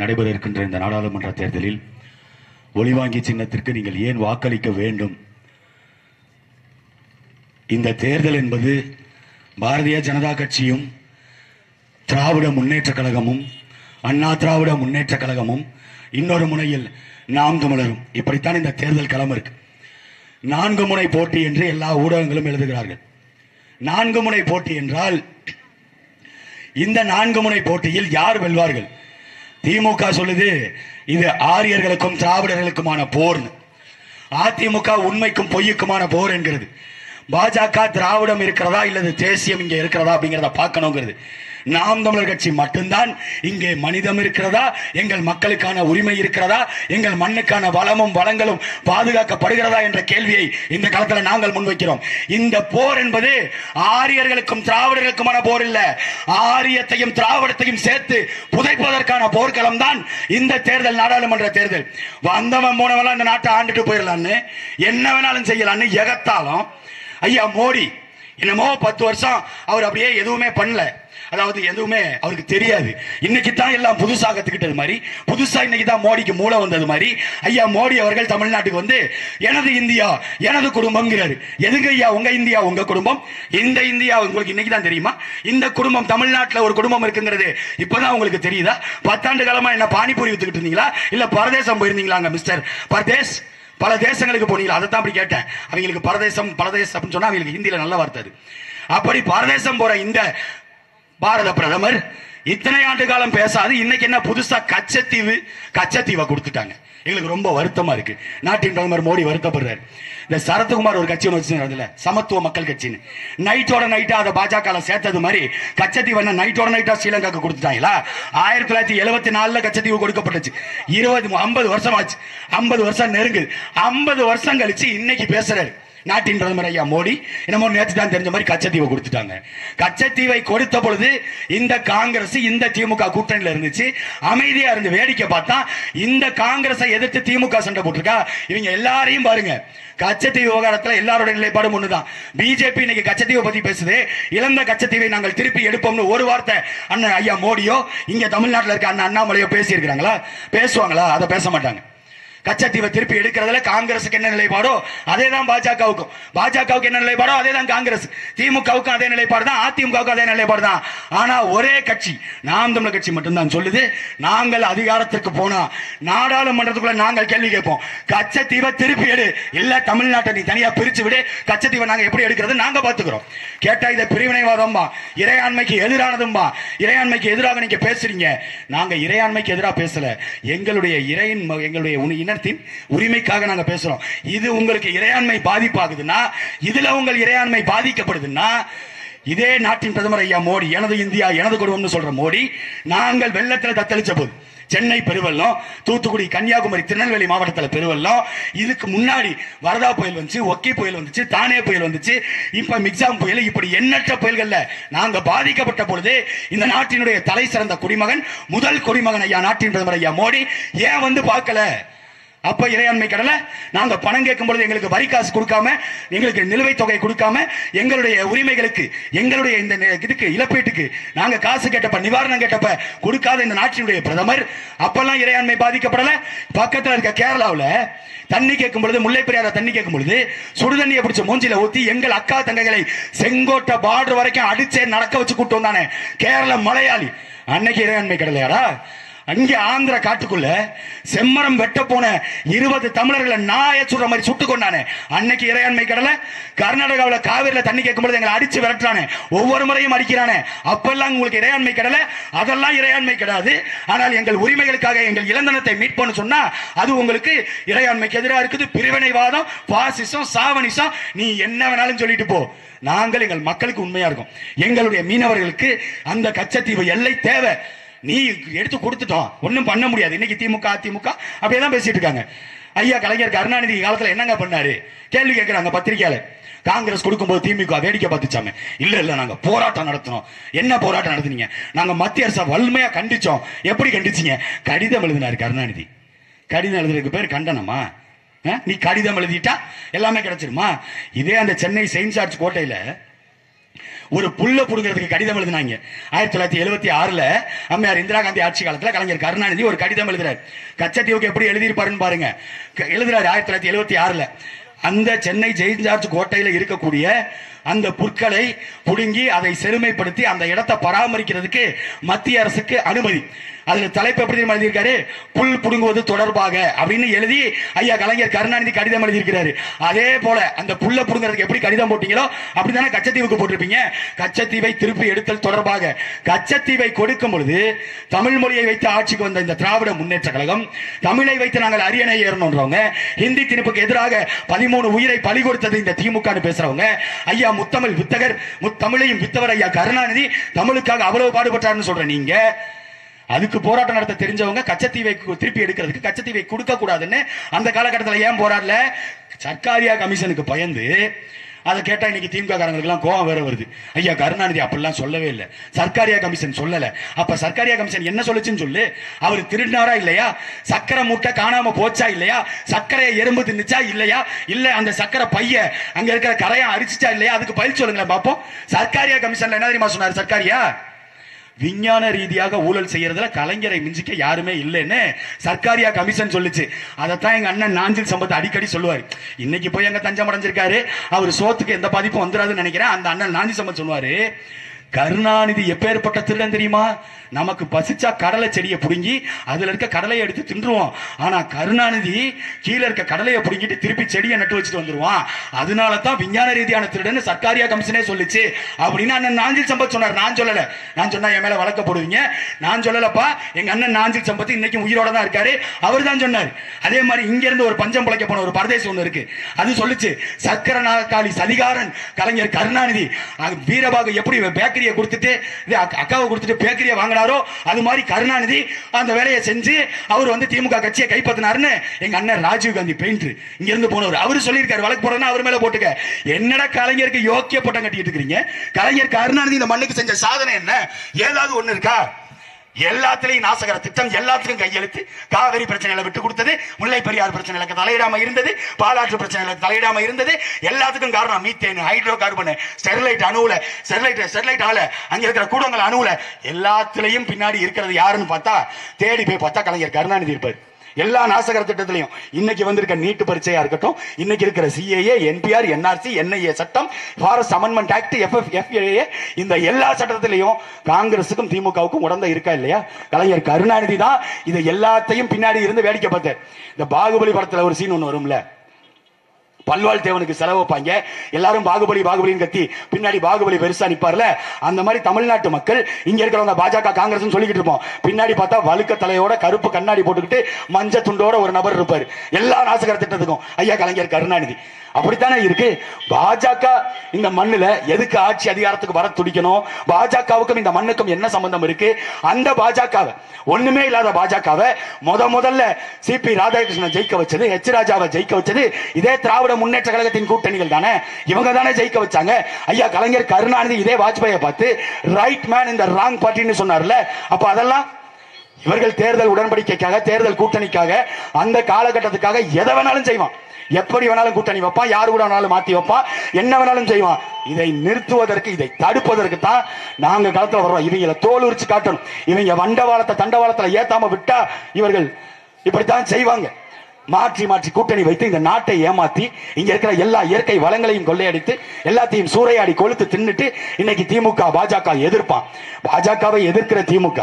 நடைபெற இருக்கின்ற இந்த நாடாளுமன்ற தேர்தலில் ஒளிவாங்கி சின்னத்திற்கு நீங்கள் ஏன் வாக்களிக்க வேண்டும்? இந்த தேர்தல் என்பது பாரதிய ஜனதா கட்சியும் திராவிட முன்னேற்ற கழகமும் அண்ணா திராவிட முன்னேற்ற கழகமும் இன்னொரு முனையில் நாம் தமிழரும். இப்படித்தான் இந்த தேர்தல் களம் இருக்கு. நான்கு முனை போட்டி என்று எல்லா ஊடகங்களும் எழுதுகிறார்கள். நான்கு முனை போட்டி என்றால் இந்த நான்கு முனை போட்டியில் யார் வெல்வார்கள்? திமுக சொல்லுது இது ஆரியர்களுக்கும் திராவிடர்களுக்குமான போர்னு. அதிமுக உண்மைக்கும் பொய்யுக்குமான போர் என்கிறது. பாஜக திராவிடம் இருக்கிறதா இல்லது தேசியம் இங்க இருக்கிறதா அப்படிங்கிறத பார்க்கணுங்கிறது. நாம் தமிழர் கட்சி மட்டும்தான். இங்கே மனிதம் இருக்கிறதா? எங்கள் மக்களுக்கான உரிமை இருக்கிறதா? எங்கள் மண்ணுக்கான வளமும் வளங்களும் பாதுகாக்கப்படுகிறதா என்ற கேள்வியை இந்த காலத்தில் நாங்கள் முன்வைக்கிறோம். இந்த போர் என்பது ஆரியர்களுக்கும் திராவிடர்களுக்குமான போர் இல்ல. ஆரியத்தையும் திராவிடத்தையும் சேர்த்து புதைப்பதற்கான போர்க்களம் தான் இந்த தேர்தல் நாடாளுமன்ற தேர்தல். வந்தவன் போனவெல்லாம் இந்த நாட்டை ஆண்டுட்டு போயிடலான்னு என்ன வேணாலும் செய்யலான்னு எகத்தாலும் ஐயா மோடி என்னமோ பத்து வருஷம் அவர் அப்படியே எதுவுமே பண்ணல. அதாவது எதுவுமே அவருக்கு தெரியாது. இன்னைக்கு தான் எல்லாம் புதுசாக கத்துக்கிட்டது மாதிரி புதுசா இன்னைக்கு தான் மோடிக்கு மூளை வந்தது மாதிரி ஐயா மோடி அவர்கள் தமிழ்நாட்டுக்கு வந்து எனது இந்தியா எனது குடும்பம்ங்கிறாரு. எதுங்க ஐயா உங்க இந்தியா உங்க குடும்பம்? இந்த இந்தியா உங்களுக்கு இன்னைக்கு தான் தெரியுமா? இந்த குடும்பம் தமிழ்நாட்டில் ஒரு குடும்பம் இருக்குங்கிறது இப்பதான் உங்களுக்கு தெரியுதா? பத்தாண்டு காலமா என்ன பானிபூரி வித்துக்கிட்டு இருந்தீங்களா? இல்ல பரதேசம் போயிருந்தீங்களாங்க மிஸ்டர் பரதேஷ்? பல தேசங்களுக்கு போனீங்களா அதை தான் அப்படி கேட்டேன் அவங்களுக்கு பரதேசம் பரதேசம் அப்படின்னு சொன்னா அவங்களுக்கு ஹிந்தியில நல்ல வார்த்தை அது. அப்படி பரதேசம் போற இந்த பாரத பிரதமர் இத்தனை ஆண்டு காலம் பேசாது. இன்னைக்கு என்ன புதுசா கச்சத்தீவு கச்சத்தீவை கொடுத்துட்டாங்க. எங்களுக்கு ரொம்ப வருத்தமா இருக்கு. நாட்டின் பிரதமர் மோடி வருத்தப்படுறாரு. இந்த சரத்குமார் ஒரு கட்சி ஒன்று சமத்துவ மக்கள் கட்சின்னு. நைட்டோட நைட்டா அதை பாஜக சேர்த்தது மாதிரி கச்சத்தீவு என்ன நைட்டோட நைட்டா ஸ்ரீலங்காக்கு கொடுத்துட்டாங்களா? ஆயிரத்தி தொள்ளாயிரத்தி எழுபத்தி நாலுல கச்சத்தீவு கொடுக்கப்பட்டுச்சு. இருபது ஐம்பது வருஷம் ஆச்சு ஐம்பது வருஷம் நெருங்குது. ஐம்பது வருஷம் கழிச்சு இன்னைக்கு பேசுறாரு. நாட்டின் பிரதமர் ஐயா மோடி என்னமோ நேற்று தான் தெரிஞ்ச மாதிரி கச்சத்தீவை கொடுத்துட்டாங்க. கச்சத்தீவை கொடுத்த பொழுது இந்த காங்கிரஸ் இந்த திமுக கூட்டணியில் இருந்துச்சு. அமைதியா இருந்து வேடிக்கை பார்த்தா இந்த காங்கிரஸை எதிர்த்து திமுக சண்டை போட்டிருக்கா? இவங்க எல்லாரையும் பாருங்க. கச்சத்தீவு விவகாரத்தில் எல்லாரோட நிலைப்பாடும் ஒண்ணுதான். பிஜேபி இன்னைக்கு கச்சத்தீவை பத்தி பேசுது. இழந்த கச்சத்தீவை நாங்கள் திருப்பி எடுப்போம்னு ஒரு வார்த்தை அண்ணன் ஐயா மோடியோ இங்க தமிழ்நாட்டில் இருக்க அண்ணன் அண்ணாமலையோ பேசியிருக்கிறாங்களா? பேசுவாங்களா? அதை பேச மாட்டாங்க. கச்சத்தீவை திருப்பி எடுக்கிறதுல காங்கிரஸுக்கு என்ன நிலைப்பாடோ அதே தான் பாஜகவுக்கும். பாஜகவுக்கு என்ன நிலைப்பாடோ அதே தான் காங்கிரஸ். திமுகவுக்கும் அதே நிலைப்பாடு தான் அதிமுகவுக்கும் அதே நிலைப்பாடு தான். ஆனா ஒரே கட்சி நாம் தமிழர் கட்சி மட்டும்தான் சொல்லுது. நாங்கள் அதிகாரத்திற்கு போனா நாடாளுமன்றத்துக்குள்ள நாங்கள் கேள்வி கேட்போம். கச்சத்தீவை திருப்பி எடு. இல்ல தமிழ்நாட்டை நீ தனியா பிரிச்சு விடு. கச்சத்தீவை நாங்க எப்படி எடுக்கிறது நாங்க பாத்துக்கிறோம் கேட்டா இதை பிரிவினைவாதம்பா இறையாண்மைக்கு எதிரானதும்பா இறையாண்மைக்கு எதிராக நீங்க பேசுறீங்க. நாங்க இறையாண்மைக்கு எதிராக பேசல. எங்களுடைய இறையின் எங்களுடைய இன இனத்தின் உரிமைக்காக நாங்க பேசுறோம். இது உங்களுக்கு இறையாண்மை பாதிப்பாகுதுன்னா இதுல உங்கள் இறையாண்மை பாதிக்கப்படுதுன்னா இதே நாட்டின் பிரதமர் ஐயா மோடி எனது இந்தியா எனது குடும்பம்னு சொல்ற மோடி நாங்கள் வெள்ளத்தில் தத்தளிச்ச போது சென்னை பெருவெள்ளம் தூத்துக்குடி கன்னியாகுமரி திருநெல்வேலி மாவட்டத்தில் பெருவெள்ளம் இதுக்கு முன்னாடி வரதா புயல் வந்துச்சு ஒக்கி புயல் வந்துச்சு தானே புயல் வந்துச்சு இப்போ மிக்ஸாம் புயல் இப்படி எண்ணற்ற புயல்கள்ல நாங்க பாதிக்கப்பட்ட பொழுது இந்த நாட்டினுடைய தலை சிறந்த குடிமகன் முதல் குடிமகன் ஐயா நாட்டின் பிரதமர் ஐயா மோடி ஏன் வந்து பார்க்கல? அப்ப இறையாண்மை கடலை நாங்க பணம் கேட்கும் பொழுது எங்களுக்கு வரி காசு கொடுக்காம எங்களுக்கு நிலுவைத் தொகை கொடுக்காம எங்களுடைய உரிமைகளுக்கு எங்களுடைய இந்த இதுக்கு இழப்பீட்டுக்கு நாங்க காசு கேட்டப்ப நிவாரணம் கேட்டப்ப கொடுக்காத இந்த நாட்டினுடைய பிரதமர் அப்பெல்லாம் இறையாண்மை பாதிக்கப்படல. பக்கத்துல இருக்க கேரளாவில் தண்ணி கேட்கும் பொழுது முல்லை பெரியார தண்ணி கேட்கும் பொழுது சுடுதண்ணியை பிடிச்ச மூஞ்சில ஊத்தி எங்கள் அக்கா தங்கைகளை செங்கோட்டை பார்டர் வரைக்கும் அடிச்சே நடக்க வச்சு கூட்டம் தானே கேரள மலையாளி. அன்னைக்கு இறையாண்மை கடலையாடா? அங்கே ஆந்திர காட்டுக்குள்ள செம்மரம் வெட்ட போன இருபது தமிழர்களை நாய சுடுற மாதிரி சுட்டு கொண்டானே. அன்னைக்கு இறையாண்மை கடலை கர்நாடகாவில் காவிரியில் தண்ணி கேட்கும்போது எங்களை அடிச்சு விரட்டுறானே. ஒவ்வொரு முறையும் அடிக்கிறானே. அப்பெல்லாம் உங்களுக்கு இறையாண்மை கடலை அதெல்லாம் இறையாண்மை கிடையாது ஆனால் எங்கள் உரிமைகளுக்காக எங்கள் இளந்தனத்தை மீட்போம்னு சொன்னா அது உங்களுக்கு இறையாண்மைக்கு எதிராக இருக்குது. பிரிவினைவாதம் பாசிசம் சாவணிசம் நீ என்ன வேணாலும் சொல்லிட்டு போ. நாங்கள் எங்கள் மக்களுக்கு உண்மையா இருக்கும். எங்களுடைய மீனவர்களுக்கு அந்த கச்சத்தீவு எல்லை தேவை. நீ எடுத்து கொடுத்துட்டோம் ஒன்றும் பண்ண முடியாது. இன்னைக்கு திமுக அதிமுக அப்படியே தான் பேசிட்டு இருக்காங்க. ஐயா கலைஞர் கருணாநிதி காலத்தில் என்னங்க பண்ணாரு? கேள்வி கேட்குறாங்க பத்திரிக்கையால காங்கிரஸ் கொடுக்கும்போது திமுக வேடிக்கை பார்த்துச்சாமே? இல்லை இல்லை நாங்கள் போராட்டம் நடத்தினோம். என்ன போராட்டம் நடத்துனீங்க? நாங்கள் மத்திய அரசை வலிமையாக கண்டிச்சோம். எப்படி கண்டிச்சிங்க? கடிதம் எழுதினார் கருணாநிதி. கடிதம் எழுதுறதுக்கு பேர் கண்டனமா? நீ கடிதம் எழுதிட்டா எல்லாமே கிடைச்சிருமா? இதே அந்த சென்னை செயின்ட் ஜார்ஜ் கோட்டையில் ஒரு புல்ல புடுங்கிறதுக்கு கடிதம் எழுதினாங்க. ஆயிரத்தி தொள்ளாயிரத்தி எழுபத்தி ஆறுல அம்மையார் இந்திரா காந்தி ஆட்சி காலத்தில் கலைஞர் கருணாநிதி ஒரு கடிதம் எழுதுறாரு. கச்சத்தீவுக்கு எப்படி எழுதியிருப்பாருன்னு பாருங்க. எழுதுறாரு ஆயிரத்தி தொள்ளாயிரத்தி எழுபத்தி ஆறுல. அந்த சென்னை ஜெயின் ஜார்ஜ் கோட்டையில் இருக்கக்கூடிய அந்த புற்களை புடுங்கி அதை செழுமைப்படுத்தி அந்த இடத்தை பராமரிக்கிறதுக்கு மத்திய அரசுக்கு அனுமதி. அதுல தலைப்பு எப்படி எழுதியிருக்காரு? புல் புடுங்குவது தொடர்பாக அப்படின்னு எழுதி ஐயா கலைஞர் கருணாநிதி கடிதம் எழுதியிருக்கிறாரு. அதே போல அந்த புல்ல புடுங்கிறதுக்கு எப்படி கடிதம் போட்டீங்களோ அப்படிதானே கச்சத்தீவுக்கு போட்டிருப்பீங்க. கச்சத்தீவை திருப்பி எடுத்தல் தொடர்பாக. கச்சத்தீவை கொடுக்கும் பொழுது தமிழ் மொழியை வைத்து ஆட்சிக்கு வந்த இந்த திராவிட முன்னேற்ற கழகம் தமிழை வைத்து நாங்கள் அரியணை ஏறணுன்றவங்க ஹிந்தி திணிப்புக்கு எதிராக பதிமூணு உயிரை பலி கொடுத்தது இந்த திமுக பேசுறவங்க ஐயா முத்தமிழ் வித்தகர் முத்தமிழையும் வித்தவர் ஐயா கருணாநிதி தமிழுக்காக அவ்வளவு பாடுபட்டாருன்னு சொல்ற நீங்க அதுக்கு போராட்டம் நடத்த தெரிஞ்சவங்க கச்சத்தீவை திருப்பி எடுக்கிறதுக்கு கச்சத்தீவை கொடுக்க கூடாதுன்னு அந்த காலகட்டத்தில் ஏன் போராடல? சர்க்காரியா கமிஷனுக்கு பயந்து அதை கேட்டால் இன்னைக்கு திமுக கோவம் வேற வருது. ஐயா கருணாநிதி அப்படிலாம் சொல்லவே இல்லை. சர்க்காரியா கமிஷன் சொல்லலை. அப்போ சர்க்காரியா கமிஷன் என்ன சொல்லுச்சுன்னு சொல்லு. அவர் திருடினாரா இல்லையா? சக்கரை மூட்டை காணாம போச்சா இல்லையா? சர்க்கரையை எறும்பு தின்னுச்சா இல்லையா? இல்லை அந்த சக்கரை பைய அங்கே இருக்கிற கரையை அரிச்சிச்சா இல்லையா? அதுக்கு பதில் சொல்லுங்களேன் பார்ப்போம் சர்க்காரியா கமிஷன்ல என்ன தெரியுமா சொன்னார்? சர்க்காரியா? விஞ்ஞான ரீதியாக ஊழல் செய்யறதுல கலைஞரை மிஞ்சிக்க யாருமே இல்லைன்னு சர்க்காரியா கமிஷன் சொல்லுச்சு. அதைத்தான் எங்க அண்ணன் நாஞ்சில் சம்பத் அடிக்கடி சொல்லுவார். இன்னைக்கு போய் எங்க தஞ்சம் அடைஞ்சிருக்காரு. அவர் சோத்துக்கு எந்த பாதிப்பும் வந்துடாதுன்னு நினைக்கிறேன். அந்த அண்ணன் நாஞ்சில் சம்பத் சொல்லுவாரு கருணாநிதி எப்பேற்பட்ட திருடன் தெரியுமா? நமக்கு பசிச்சா கடலை செடியை பிடுங்கி அதுல இருக்க கடலையை எடுத்து தின்றுவோம். ஆனா கருணாநிதி கீழே இருக்க கடலையை பிடுங்கிட்டு திருப்பி செடியை நட்டு வச்சுட்டு வந்துருவான். அதனால தான் விஞ்ஞான ரீதியான திருடன் சர்க்காரியா கமிஷனே சொல்லுச்சு. அப்படின்னு அண்ணன் நாஞ்சில் சம்பத் சொன்னார். நான் சொல்லல. நான் சொன்னா என் மேல வழக்க போடுவீங்க. நான் சொல்லலப்பா. எங்க அண்ணன் நாஞ்சில் சம்பத் இன்னைக்கு உயிரோட தான் இருக்காரு. அவர் தான் சொன்னார். அதே மாதிரி இங்க இருந்து ஒரு பஞ்சம் பிழைக்க போன ஒரு பரதேசி ஒன்று இருக்கு. அது சொல்லுச்சு சக்கர நாற்காலி சதிகாரன் கலைஞர் கருணாநிதி. அது வீரபாகு எப்படி பேக்கரியை கொடுத்துட்டு இது அக்காவை கொடுத்துட்டு பேக்கரியை வாங்கினாரோ அது மாதிரி கருணாநிதி அந்த வேலையை செஞ்சு அவர் வந்து திமுக கட்சியை கைப்பற்றினாருன்னு எங்க அண்ணன் ராஜீவ் காந்தி பெயிண்டர் இங்க இருந்து போனவர். அவரு சொல்லியிருக்காரு வழக்கு போறேன்னா அவர் மேல போட்டுக்க. என்னடா கலைஞருக்கு யோக்கிய பட்டம் கட்டிட்டு இருக்கிறீங்க? கலைஞர் கருணாநிதி இந்த மண்ணுக்கு செஞ்ச சாதனை என்ன? ஏதாவது ஒண்ணு இருக்கா? எல்லாத்திலையும் நாசகர திட்டம் எல்லாத்துக்கும் கையெழுத்து. காவிரி பிரச்சனைகளை விட்டு கொடுத்தது முல்லை பெரியார் பிரச்சனைகளுக்கு தலையிடாம இருந்தது பாலாற்று பிரச்சனைகளுக்கு தலையிடாம இருந்தது. எல்லாத்துக்கும் காரணம் மீத்தேன் ஹைட்ரோ கார்பன் ஸ்டெர்லைட் அணுவில் ஸ்டெர்லைட் ஸ்டெர்லைட் ஆல அங்க இருக்கிற கூடங்கள் அணுவில் எல்லாத்திலையும் பின்னாடி இருக்கிறது யாருன்னு பார்த்தா தேடி போய் பார்த்தா கலைஞர் கருணாநிதி இருப்பார். எல்லா நாசகர திட்டத்திலையும். இன்னைக்கு வந்திருக்க நீட்டு பரீட்சையா இருக்கட்டும் இன்னைக்கு இருக்கிற சிஏஏ என்பிஆர் என்ஆர்சி என்ஐஏ சட்டம் forest amendment act FF FAA இந்த எல்லா சட்டத்திலையும் காங்கிரஸுக்கும் திமுகவுக்கும் உடந்த இருக்கா இல்லையா? கலைஞர் கருணாநிதி தான் இதை எல்லாத்தையும் பின்னாடி இருந்து வேடிக்கை பார்த்தார். இந்த பாகுபலி படத்துல ஒரு சீன் ஒன்று வரும்ல. பல்வாழ் தேவனுக்கு செலவு வைப்பாங்க. எல்லாரும் பாகுபலி பாகுபலின்னு கத்தி பின்னாடி பாகுபலி பெருசா நிப்பார்ல. அந்த மாதிரி தமிழ்நாட்டு மக்கள் இங்க இருக்கிறவங்க பாஜக காங்கிரஸ் சொல்லிக்கிட்டு இருப்போம். பின்னாடி பார்த்தா வழுக்க தலையோட கருப்பு கண்ணாடி போட்டுக்கிட்டு மஞ்ச துண்டோட ஒரு நபர் இருப்பாரு. எல்லா நாசகர திட்டத்துக்கும் ஐயா கலைஞர் கருணாநிதி அப்படித்தானே இருக்கு? பாஜக இந்த மண்ணுல எதுக்கு ஆட்சி அதிகாரத்துக்கு வர துடிக்கணும்? பாஜகவுக்கும் இந்த மண்ணுக்கும் என்ன சம்பந்தம் இருக்கு? அந்த பாஜகவை ஒண்ணுமே இல்லாத பாஜகவை முத முதல்ல சிபி ராதாகிருஷ்ணன் ஜெயிக்க வச்சது ஹெச் ராஜாவை ஜெயிக்க வச்சது இதே திராவிட முன்னேற்ற கழகத்தின் கூட்டணிகள் தானே? இவங்க தானே ஜெயிக்க வச்சாங்க. ஐயா கலைஞர் கருணாநிதி இதே வாஜ்பாயை பார்த்து ரைட் மேன் இந்த ராங் பார்ட்டின்னு சொன்னார்ல. அப்ப அதெல்லாம் இவர்கள் தேர்தல் உடன்படிக்கைக்காக தேர்தல் கூட்டணிக்காக அந்த காலகட்டத்துக்காக எதை வேணாலும் செய்வான். எப்படி வேணாலும் கூட்டணி வைப்பான் யாரு கூட வேணாலும் மாத்தி வைப்பா? என்ன வேணாலும் செய்வான். இதை நிறுத்துவதற்கு இதை தடுப்பதற்கு தான் நாங்க காலத்துல வர்றோம். இவங்களை தோல் உரிச்சு காட்டணும். இவங்க வண்டவாளத்தை தண்டவாளத்துல ஏத்தாம விட்டா இவர்கள் இப்படித்தான் செய்வாங்க. மாற்றி மாற்றி கூட்டணி வைத்து இந்த நாட்டை ஏமாத்தி இங்க இருக்கிற எல்லா இயற்கை வளங்களையும் கொள்ளையடித்து எல்லாத்தையும் சூறையாடி கொளுத்து தின்னுட்டு இன்னைக்கு திமுக பாஜக எதிர்ப்பான். பாஜகவை எதிர்க்கிற திமுக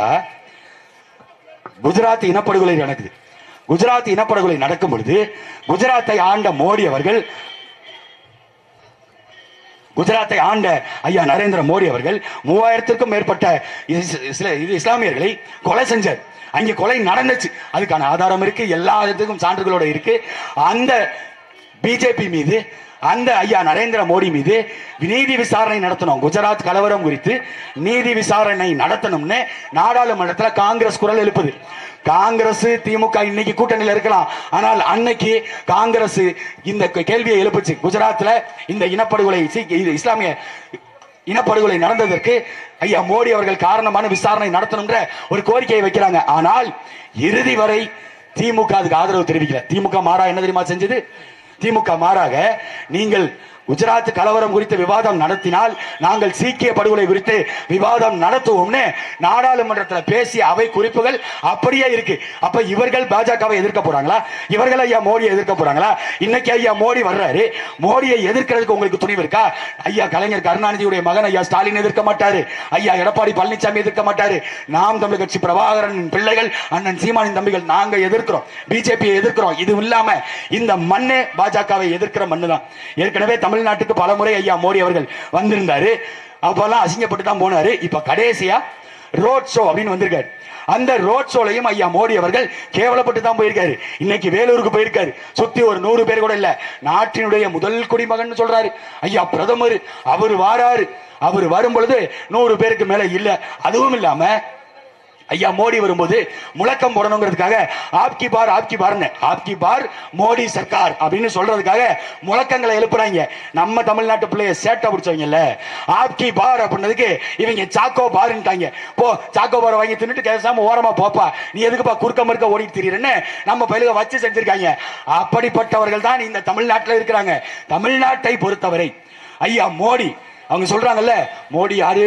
குஜராத் இனப்படுகொலை நடக்குது குஜராத் இனப்படுகொலை நடக்கும் பொழுது குஜராத்தை ஆண்ட மோடி அவர்கள் குஜராத்தை ஆண்ட ஐயா நரேந்திர மோடி அவர்கள் மூவாயிரத்திற்கும் மேற்பட்ட இஸ்- இஸ்ல- இது இஸ்லாமியர்களை கொலை செஞ்சார். அங்கே கொலை நடந்துச்சு. அதுக்கான ஆதாரம் இருக்கு எல்லா இதுக்கும் சான்றுகளோட இருக்கு. அந்த பிஜேபி மீது அந்த ஐயா நரேந்திர மோடி மீது நீதி விசாரணை நடத்தணும். குஜராத் கலவரம் குறித்து நீதி விசாரணை நடத்தணும்னு நாடாளுமன்றத்தில் காங்கிரஸ் குரல் எழுப்புது. காங்கிரஸ் திமுக இன்னைக்கு கூட்டணியில் இருக்கலாம். ஆனால் அன்னைக்கு காங்கிரஸ் இந்த கேள்வியை எழுப்புச்சு. குஜராத்தில் இந்த இனப்படுகொலை இஸ்லாமிய இனப்படுகொலை நடந்ததற்கு ஐயா மோடி அவர்கள் காரணமான விசாரணை நடத்தணும்ன்ற ஒரு கோரிக்கையை வைக்கிறாங்க. ஆனால் இறுதி வரை திமுக அதுக்கு ஆதரவு தெரிவிக்கல. திமுக மாறா என்ன தெரியுமா செஞ்சது? திமுக மாறாக நீங்கள் குஜராத் கலவரம் குறித்து விவாதம் நடத்தினால் நாங்கள் சீக்கிய படுகொலை குறித்து விவாதம் நடத்துவோம்னு நாடாளுமன்றத்தில் பேசிய அவை குறிப்புகள் அப்படியே இருக்கு. அப்ப இவர்கள் பாஜகவை எதிர்க்க போறாங்களா? இவர்கள் ஐயா மோடியை எதிர்க்க போறாங்களா? இன்னைக்கு ஐயா மோடி வர்றாரு. மோடியை எதிர்க்கிறதுக்கு உங்களுக்கு துணிவு இருக்கா? ஐயா கலைஞர் கருணாநிதியுடைய மகன் ஐயா ஸ்டாலின் எதிர்க்க மாட்டாரு. ஐயா எடப்பாடி பழனிசாமி எதிர்க்க மாட்டாரு. நாம் தமிழ் கட்சி பிரபாகரன் பிள்ளைகள் அண்ணன் சீமானின் தம்பிகள் நாங்க எதிர்க்கிறோம். பிஜேபியை எதிர்க்கிறோம். இது இல்லாம இந்த மண்ணே பாஜகவை எதிர்க்கிற மண்ணு தான் ஏற்கனவே தமிழ் தமிழ்நாட்டுக்கு பல முறை ஐயா மோடி அவர்கள் வந்திருந்தாரு. அப்பெல்லாம் அசிங்கப்பட்டு தான் போனாரு. இப்ப கடைசியா ரோட் ஷோ அப்படின்னு வந்திருக்காரு. அந்த ரோட் ஷோலையும் ஐயா மோடி அவர்கள் கேவலப்பட்டு தான் போயிருக்காரு. இன்னைக்கு வேலூருக்கு போயிருக்காரு. சுத்தி ஒரு நூறு பேர் கூட இல்ல. நாட்டினுடைய முதல் குடிமகன் சொல்றாரு. ஐயா பிரதமர் அவர் வாராரு. அவர் வரும் பொழுது நூறு பேருக்கு மேல இல்ல. அதுவும் இல்லாம ஐயா மோடி வரும்போது முழக்கம் போடணுங்கிறதுக்காக ஆப்கி பார் ஆப்கி பார்னு. ஆப்கி பார் மோடி சர்க்கார். அப்படின்னு சொல்றதுக்காக முழக்கங்களை எழுப்புறாங்க. நம்ம தமிழ்நாட்டு பிள்ளைய சேட்டை பிடிச்சவங்கல்ல. ஆப்கி பார் அப்படின்னதுக்கு இவங்க சாக்கோ பார்ன்ட்டாங்க. போ சாக்கோ பார் வாங்கி தின்னுட்டு கேசாம ஓரமா போப்பா. நீ எதுக்குப்பா குறுக்க மறுக்க ஓடிட்டு திரியறன்னு நம்ம பயிலுக வச்சு செஞ்சிருக்காங்க. அப்படிப்பட்டவர்கள் தான் இந்த தமிழ்நாட்டில் இருக்கிறாங்க. தமிழ்நாட்டை பொறுத்தவரை ஐயா மோடி அவங்க சொல்றாங்கல்ல மோடி யாரு?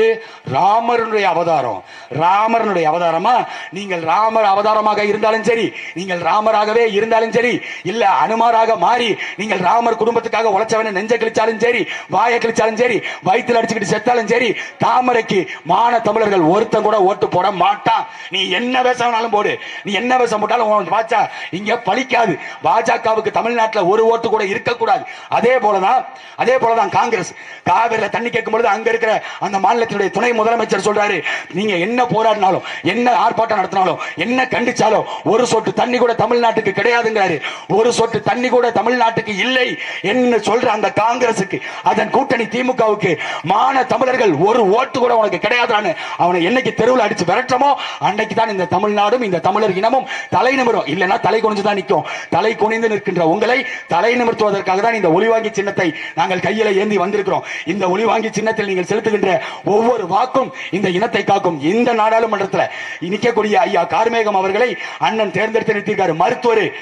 ராமருடைய அவதாரம். ராமரனுடைய அவதாரமா? நீங்கள் ராமர் அவதாரமாக இருந்தாலும் சரி நீங்கள் ராமராகவே இருந்தாலும் சரி இல்ல அனுமாராக மாறி நீங்கள் ராமர் குடும்பத்துக்காக உழைச்சவன நெஞ்ச கிழிச்சாலும் சரி வாயை கிழிச்சாலும் சரி வயிற்றுல அடிச்சுக்கிட்டு செத்தாலும் சரி தாமரைக்கு மான தமிழர்கள் ஒருத்தன் கூட ஓட்டு போட மாட்டான். நீ என்ன வேஷம்னாலும் போடு. நீ என்ன வேஷம் போட்டாலும் பாச்சா இங்க பழிக்காது. பாஜகவுக்கு தமிழ்நாட்டில் ஒரு ஓட்டு கூட இருக்கக்கூடாது. அதே போலதான் அதே போலதான் காங்கிரஸ். காவிரில தண்ணி கேட்கும் பொழுது அங்க இருக்கிற அந்த மாநிலத்தினுடைய துணை முதலமைச்சர் சொல்றாரு நீங்க என்ன போராடினாலும் என்ன ஆர்ப்பாட்டம் நடத்தினாலும் என்ன கண்டிச்சாலும் ஒரு சொட்டு தண்ணி கூட தமிழ்நாட்டுக்கு கிடையாதுங்கிறாரு. ஒரு சொட்டு தண்ணி கூட தமிழ்நாட்டுக்கு இல்லை என்று சொல்ற அந்த காங்கிரசுக்கு அதன் கூட்டணி திமுகவுக்கு மான தமிழர்கள் ஒரு ஓட்டு கூட உனக்கு கிடையாதுன்னு அவனை என்னைக்கு தெருவில் அடிச்சு விரட்டமோ அன்னைக்கு தான் இந்த தமிழ்நாடும் இந்த தமிழர் இனமும் தலை நிமிரும். இல்லைன்னா தலை குனிஞ்சு தான் நிற்கும் தலை குனிந்து நிற்கின்ற உங்களை தலை நிமிர்த்துவதற்காக தான் இந்த ஒளிவாங்கி சின்னத்தை நாங்கள் கையில ஏந்தி வந்திருக்கிறோம். இந்த ஒளிவாங்கி சின்னத்தில் நீங்கள் செலுத்துகின்ற ஒவ்வொரு வாக்கும் இந்த இனத்தை காக்கும். இந்த நாடாளுமன்றத்தில் நிற்கக்கூடிய ஐயா கார்மேகம் அவர்களை அண்ணன் தேர்ந்தெடுத்து நிறுத்தியிருக்காரு. மருத்துவர்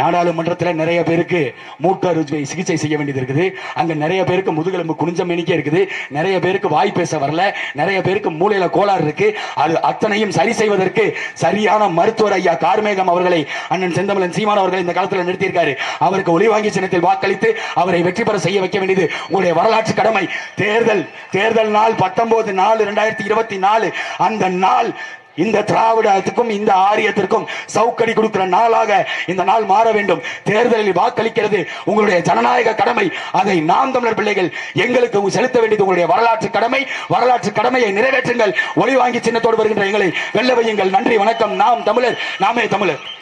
நாடாளுமன்றத்தில் நிறைய பேருக்கு மூக்க அறுவை சிகிச்சை செய்ய வேண்டியது இருக்குது. அங்கே நிறைய பேருக்கு முதுகெலும்பு குனிஞ்ச மேனிக்கே இருக்குது. நிறைய பேருக்கு வாய் பேச வரல. நிறைய பேருக்கு மூளையில கோளாறு இருக்கு. அது அத்தனையும் சரி செய்வதற்கு சரியான மருத்துவர் ஐயா கார்மேகம் அவர்களை அண்ணன் செந்தமலன் சீமான் அவர்களை இந்த காலத்தில் நிறுத்தியிருக்காரு. அவருக்கு ஒளிவாங்கி சின்னத்தில் வாக்களித்து அவரை வெற்றி பெற செய்ய வைக்க வேண்டியது உங்களுடைய வரலாற்று கடமை. தேர்தல் தேர்தல் நாள் பத்தொன்பது நாலு ரெண்டாயிரத்தி இருபத்தி நாலு. அந்த நாள் இந்த திராவிடத்துக்கும் இந்த ஆரியத்திற்கும் சவுக்கடி கொடுக்கிற நாளாக இந்த நாள் மாற வேண்டும். தேர்தலில் வாக்களிக்கிறது உங்களுடைய ஜனநாயக கடமை. அதை நாம் தமிழர் பிள்ளைகள் எங்களுக்கு செலுத்த வேண்டியது உங்களுடைய வரலாற்று கடமை. வரலாற்று கடமையை நிறைவேற்றுங்கள். ஒளி வாங்கி சின்னத்தோடு வருகின்ற எங்களை வெல்ல வையுங்கள். நன்றி வணக்கம். நாம் தமிழர் நாமே தமிழர்.